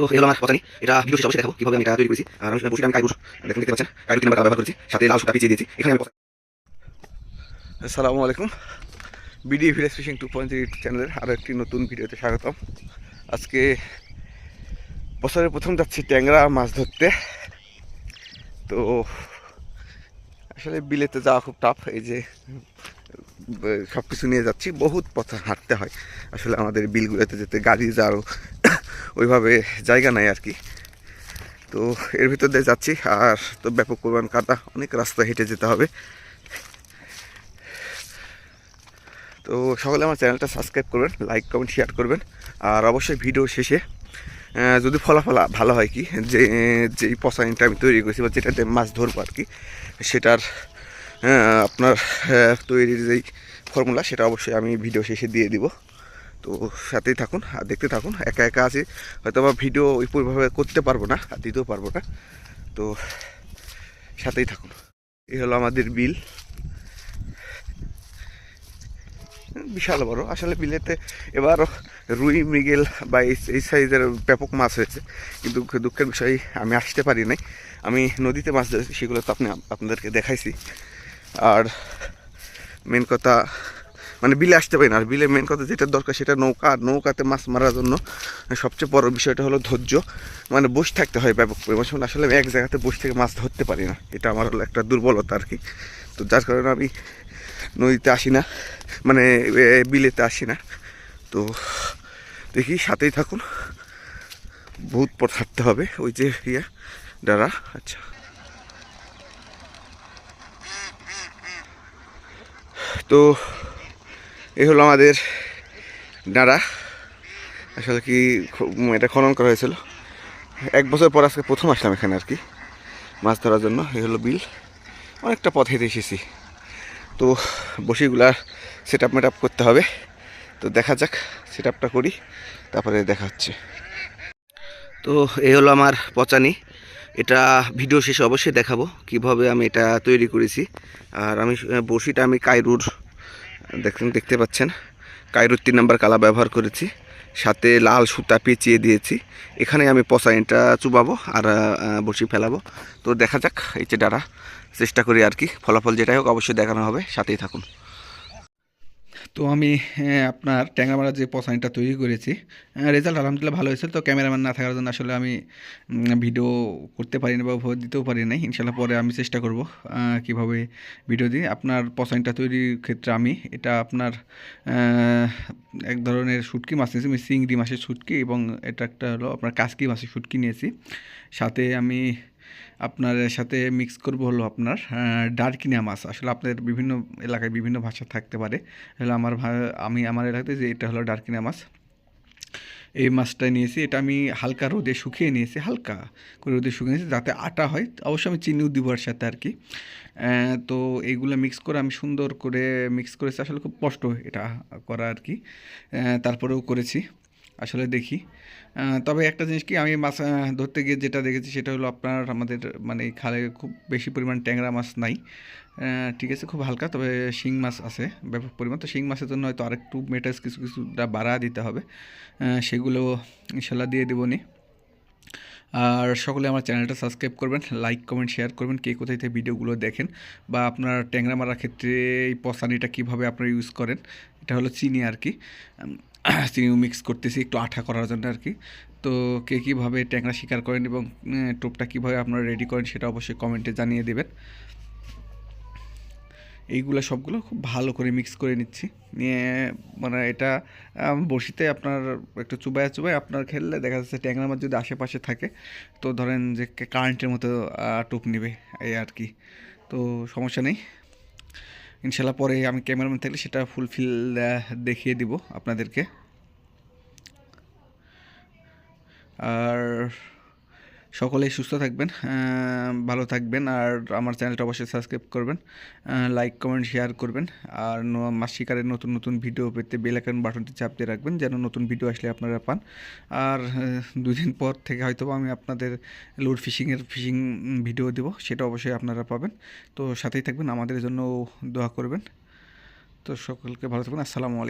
তো এই হলো আমার পচানি এটা ভিডিও শেষে অবশ্যই দেখাবো, কীভাবে আমি এটা তৈরি করেছি। আর আমি বসে আমি কাইরুর দেখুন, দেখতে পাচ্ছেন কাইরুর তিন নাম্বার ব্যবহার করেছি, সাথে লাল সুতা পিছিয়ে দিয়েছি, এখানে আমি আসসালামু আলাইকুম। BD village fishing two point three চ্যানেলের আরও একটি নতুন ভিডিওতে স্বাগতম। আজকে বছরের প্রথম যাচ্ছি ট্যাংরা মাছ ধরতে। তো আসলে বিলেতে যাওয়া খুব টাফ এই যে সব কিছু নিয়ে যাচ্ছি, বহুত পথ হাঁটতে হয়। আসলে আমাদের বিলগুলোতে যেতে গাড়ি যাওয়ারও ওইভাবে জায়গা নাই আর কি। তো এর ভিতর দিয়ে যাচ্ছি আর তো ব্যাপক পরিমাণ কাদা অনেক রাস্তা হেঁটে যেতে হবে। তো সকলে আমার চ্যানেলটা সাবস্ক্রাইব করবেন, লাইক, কমেন্ট, শেয়ার করবেন। আর অবশ্যই ভিডিও শেষে যদি ফলাফল ভালো হয় কি, যে, যেই পসাইনটা আমি তৈরি করেছি বা যেটাতে মাছ ধরবো আর কি, সেটার আপনার তৈরির যেই ফর্মুলা সেটা অবশ্যই আমি ভিডিও শেষে দিয়ে দিব। তো সাথেই থাকুন, আর দেখতে থাকুন, একা একা আছি হয়তো বা ভিডিও ওইভাবে করতে পারব না, আর দিতেও পারব না, তো সাথেই থাকুন। এই হলো আমাদের বিল। বিশাল বড়, আসলে বিলেতে এবার রুই, মৃগেল বা এই সাইজের ব্যাপক মাছ হয়েছে, কিন্তু দুঃখের বিষয়, আমি আসতে পারি নাই। আমি নদীতে মাছ ধরেছি, সেগুলো তো আপনি আপনাদেরকে দেখাইছি। আর মেন কথা মানে বিলে আসতে পারি না। আর বিলে মেন কথা যেটা দরকার সেটা নৌকা, আর নৌকাতে মাছ মারার জন্য সবচেয়ে বড় বিষয়টা হলো ধৈর্য। মানে বসে থাকতে হয় ব্যাপক পরিমাণ। আসলে আমি এক জায়গাতে বসে থেকে মাছ ধরতে পারি না। এটা আমার হলো একটা দুর্বলতা আর কি তো যার কারণে আমি নদীতে আসি না মানে বিলেতে আসি না। তো দেখি সাথেই থাকুন। বহুত পথ হাঁটতে হবে। ওই যে ইয়ে ডারা আচ্ছা। তো এই হলো আমাদের ডাঁড়া। আসলে কি এটা খনন করা হয়েছিল। এক বছর পর আজকে প্রথম আসলাম এখানে আর কি, মাছ ধরার জন্য। এই হলো বিল। অনেকটা পথ হেঁটে এসেছি। তো বসিগুলার সেট আপ মেট আপ করতে হবে। তো দেখা যাক সেট আপটা করি, তারপরে দেখা হচ্ছে। তো এই হলো আমার পচানি। এটা ভিডিও শেষে অবশ্যই দেখাবো, কীভাবে আমি এটা তৈরি করেছি। আর আমি বড়শিটা আমি কায়রুর দেখুন, দেখতে পাচ্ছেন কায়রুর তিন নাম্বার কালা ব্যবহার করেছি, সাথে লাল সুতা পেঁচিয়ে দিয়েছি। এখানে আমি পচাইনটা চুবাবো আর বসি ফেলাবো। তো দেখা যাক, এই যে ডারা চেষ্টা করি আর কি, ফলাফল যেটাই হোক অবশ্যই দেখানো হবে, সাথেই থাকুন। তো আমি আপনার ট্যাংরা মারার যে পসাইনটা তৈরি করেছি রেজাল্ট আলহামদুলিল্লাহ ভালো হয়েছে। তো ক্যামেরাম্যান না থাকার জন্য আসলে আমি ভিডিও করতে পারি পারিনি বা উপহার দিতেও পারি নাই। ইনশাল্লাহ পরে আমি চেষ্টা করব কীভাবে ভিডিও দিই। আপনার পসাইনটা তৈরির ক্ষেত্রে আমি, এটা আপনার এক ধরনের শুটকি মাছ নিয়েছি। আমি চিংড়ি মাছের শুটকি এবং এটা একটা হলো আপনার কাসকি মাছের শুটকি নিয়েছি। সাথে আমি আপনার সাথে মিক্স করব হলো আপনার ডার্কিনা মাছ। আসলে আপনাদের বিভিন্ন এলাকায় বিভিন্ন ভাষা থাকতে পারে। হলো আমার আমি আমার এলাকাতে যে এটা হলো ডার্কিনা মাছ। এই মাছটা নিয়েছি। এটা আমি হালকা রোদে শুকিয়ে নিয়েছি, হালকা করে রোদে শুকিয়ে নিয়েছি, যাতে আটা হয়। অবশ্যই আমি চিনিও দিব এর সাথে আর কি। তো এইগুলো মিক্স করে আমি সুন্দর করে মিক্স করেছি। আসলে খুব কষ্ট এটা করা আর কি। তারপরেও করেছি। আসলে দেখি। তবে একটা জিনিস কি, আমি মাছ ধরতে গিয়ে যেটা দেখেছি সেটা হলো আপনার আমাদের মানে খালে খুব বেশি পরিমাণ ট্যাংরা মাছ নাই। ঠিক আছে, খুব হালকা, তবে শিং মাছ আছে, ব্যাপক পরিমাণ। তো শিং মাছের জন্য হয়তো আরেকটু মেটাস কিছু, কিছুটা বাড়া দিতে হবে। সেগুলো ইনশাল্লাহ দিয়ে দেবো দেবনি আর সকলে আমার চ্যানেলটা সাবস্ক্রাইব করবেন, লাইক, কমেন্ট, শেয়ার করবেন, কে কোথায় থেকে ভিডিওগুলো দেখেন বা আপনার ট্যাংরা মারার ক্ষেত্রে এই পসানিটা কীভাবে আপনারা ইউজ করেন, এটা হলো চিনি আর কি। উম, চিনি মিক্স করতেছি একটু আঠা করার জন্য আর কি। তো কে কীভাবে ট্যাংরা শিকার করেন এবং টোপটা কীভাবে আপনারা রেডি করেন সেটা অবশ্যই কমেন্টে জানিয়ে দেবেন। এইগুলো সবগুলো খুব ভালো করে মিক্স করে নিচ্ছি। নিয়ে মানে এটা বড়শিতে আপনার একটু চুবায় চুবায় আপনার খেললে দেখা যাচ্ছে ট্যাংরা মাছ যদি আশেপাশে থাকে তো ধরেন যে কারেন্টের মতো টোপ নেবে এই আর কি। তো সমস্যা নেই। ইনশাল্লাহ পরে আমি ক্যামেরাম্যান থাকলে সেটা ফুলফিল দেখিয়ে দিব আপনাদেরকে। আর সকলেই সুস্থ থাকবেন ভালো থাকবেন আর আমার চ্যানেলটা অবশ্যই সাবস্ক্রাইব করবেন লাইক কমেন্ট শেয়ার করবেন আর মাছ শিকারের নতুন নতুন ভিডিও পেতে বেল আইকন বাটনটি চাপ দিয়ে রাখবেন যেন নতুন ভিডিও আসলে আপনারা পান। আর আহ, দুই দিন পর থেকে হয়তো আমি আপনাদের লুড ফিশিংয়ের ফিশিং ভিডিও দেব সেটা অবশ্যই আপনারা পাবেন। তো সাথেই থাকবেন আমাদের জন্য দোয়া করবেন। তো সকলকে ভালো থাকবেন আসসালামু আলাইকুম।